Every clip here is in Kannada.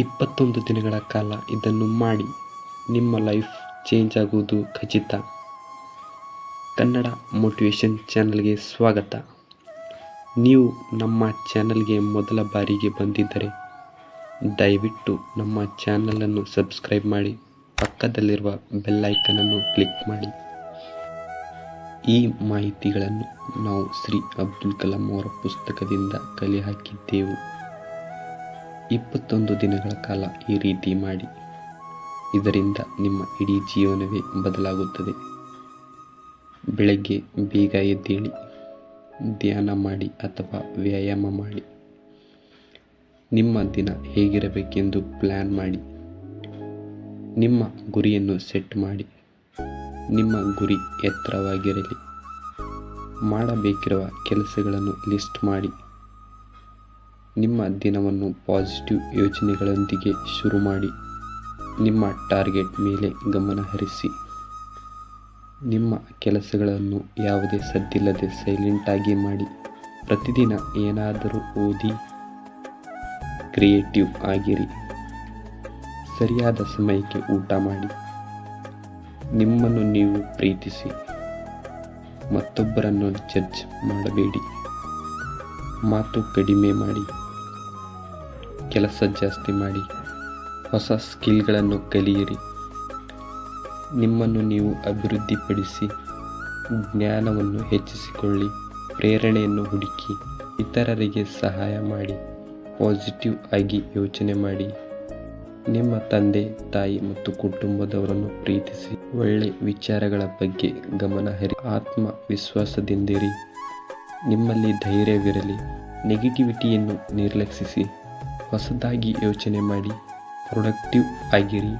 ಇಪ್ಪತ್ತೊಂದು ದಿನಗಳ ಕಾಲ ಇದನ್ನು ಮಾಡಿ ನಿಮ್ಮ ಲೈಫ್ ಚೇಂಜ್ ಆಗುವುದು ಖಚಿತ. ಕನ್ನಡ ಮೋಟಿವೇಶನ್ ಚಾನಲ್ಗೆ ಸ್ವಾಗತ. ನೀವು ನಮ್ಮ ಚಾನಲ್ಗೆ ಮೊದಲ ಬಾರಿಗೆ ಬಂದಿದ್ದರೆ ದಯವಿಟ್ಟು ನಮ್ಮ ಚಾನಲನ್ನು ಸಬ್ಸ್ಕ್ರೈಬ್ ಮಾಡಿ, ಪಕ್ಕದಲ್ಲಿರುವ ಬೆಲ್ಲೈಕನನ್ನು ಕ್ಲಿಕ್ ಮಾಡಿ. ಈ ಮಾಹಿತಿಗಳನ್ನು ನಾವು ಶ್ರೀ ಅಬ್ದುಲ್ ಕಲಾಂ ಅವರ ಪುಸ್ತಕದಿಂದ ಕಲೆ ಹಾಕಿದ್ದೆವು ಇಪ್ಪತ್ತೊಂದು ದಿನಗಳ ಕಾಲ ಈ ರೀತಿ ಮಾಡಿ. ಇದರಿಂದ ನಿಮ್ಮ ಇಡೀ ಜೀವನವೇ ಬದಲಾಗುತ್ತದೆ. ಬೆಳಗ್ಗೆ ಬೇಗ ಎದ್ದೇಳಿ, ಧ್ಯಾನ ಮಾಡಿ ಅಥವಾ ವ್ಯಾಯಾಮ ಮಾಡಿ. ನಿಮ್ಮ ದಿನ ಹೇಗಿರಬೇಕೆಂದು ಪ್ಲ್ಯಾನ್ ಮಾಡಿ. ನಿಮ್ಮ ಗುರಿಯನ್ನು ಸೆಟ್ ಮಾಡಿ. ನಿಮ್ಮ ಗುರಿ ಎತ್ತರವಾಗಿರಲಿ. ಮಾಡಬೇಕಿರುವ ಕೆಲಸಗಳನ್ನು ಲಿಸ್ಟ್ ಮಾಡಿ. ನಿಮ್ಮ ದಿನವನ್ನು ಪಾಸಿಟಿವ್ ಯೋಚನೆಗಳೊಂದಿಗೆ ಶುರು ಮಾಡಿ. ನಿಮ್ಮ ಟಾರ್ಗೆಟ್ ಮೇಲೆ ಗಮನ ಹರಿಸಿ. ನಿಮ್ಮ ಕೆಲಸಗಳನ್ನು ಯಾವುದೇ ಸದ್ದಿಲ್ಲದೆ ಸೈಲೆಂಟಾಗಿ ಮಾಡಿ. ಪ್ರತಿದಿನ ಏನಾದರೂ ಓದಿ, ಕ್ರಿಯೇಟಿವ್ ಆಗಿರಿ. ಸರಿಯಾದ ಸಮಯಕ್ಕೆ ಊಟ ಮಾಡಿ. ನಿಮ್ಮನ್ನು ನೀವು ಪ್ರೀತಿಸಿ. ಮತ್ತೊಬ್ಬರನ್ನು ಜಡ್ಜ್ ಮಾಡಬೇಡಿ. ಮಾತು ಕಡಿಮೆ ಮಾಡಿ. ಕೆಲಸ ಜಾಸ್ತಿ ಮಾಡಿ ಹೊಸ ಸ್ಕಿಲ್ಗಳನ್ನು ಕಲಿಯಿರಿ. ನಿಮ್ಮನ್ನು ನೀವು ಅಭಿವೃದ್ಧಿಪಡಿಸಿ ಜ್ಞಾನವನ್ನು ಹೆಚ್ಚಿಸಿಕೊಳ್ಳಿ, ಪ್ರೇರಣೆಯನ್ನು ಹುಡುಕಿ, ಇತರರಿಗೆ ಸಹಾಯ ಮಾಡಿ, ಪಾಸಿಟಿವ್ ಆಗಿ ಯೋಚನೆ ಮಾಡಿ. ನಿಮ್ಮ ತಂದೆ, ತಾಯಿ ಮತ್ತು ಕುಟುಂಬದವರನ್ನು ಪ್ರೀತಿಸಿ, ಒಳ್ಳೆ ವಿಚಾರಗಳ ಬಗ್ಗೆ ಗಮನ ಹರಿ ಆತ್ಮವಿಶ್ವಾಸದಿಂದಿರಿ. ನಿಮ್ಮಲ್ಲಿ ಧೈರ್ಯವಿರಲಿ ನೆಗೆಟಿವಿಟಿಯನ್ನು ನಿರ್ಲಕ್ಷಿಸಿ. ಹೊಸದಾಗಿ ಯೋಚನೆ ಮಾಡಿ ಪ್ರೊಡಕ್ಟಿವ್ ಆಗಿರಿ.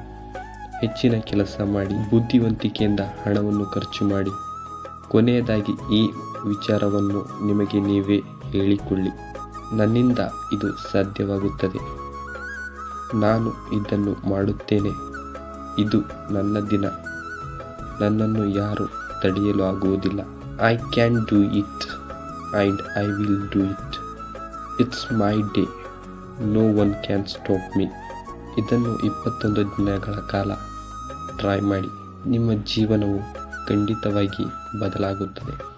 ಹೆಚ್ಚಿನ ಕೆಲಸ ಮಾಡಿ, ಬುದ್ಧಿವಂತಿಕೆಯಿಂದ ಹಣವನ್ನು ಖರ್ಚು ಮಾಡಿ. ಕೊನೆಯದಾಗಿ ಈ ವಿಚಾರವನ್ನು ನಿಮಗೆ ನೀವೇ ಹೇಳಿಕೊಳ್ಳಿ. ನನ್ನಿಂದ ಇದು ಸಾಧ್ಯವಾಗುತ್ತದೆ. ನಾನು ಇದನ್ನು ಮಾಡುತ್ತೇನೆ. ಇದು ನನ್ನ ದಿನ. ನನ್ನನ್ನು ಯಾರು ತಡೆಯಲು ಆಗುವುದಿಲ್ಲ. I can do it and I will do it it's my day no one can stop me ಇದನ್ನು ಇಪ್ಪತ್ತೊಂದು ದಿನಗಳ ಕಾಲ ಟ್ರೈ ಮಾಡಿ. ನಿಮ್ಮ ಜೀವನವು ಖಂಡಿತವಾಗಿ ಬದಲಾಗುತ್ತದೆ.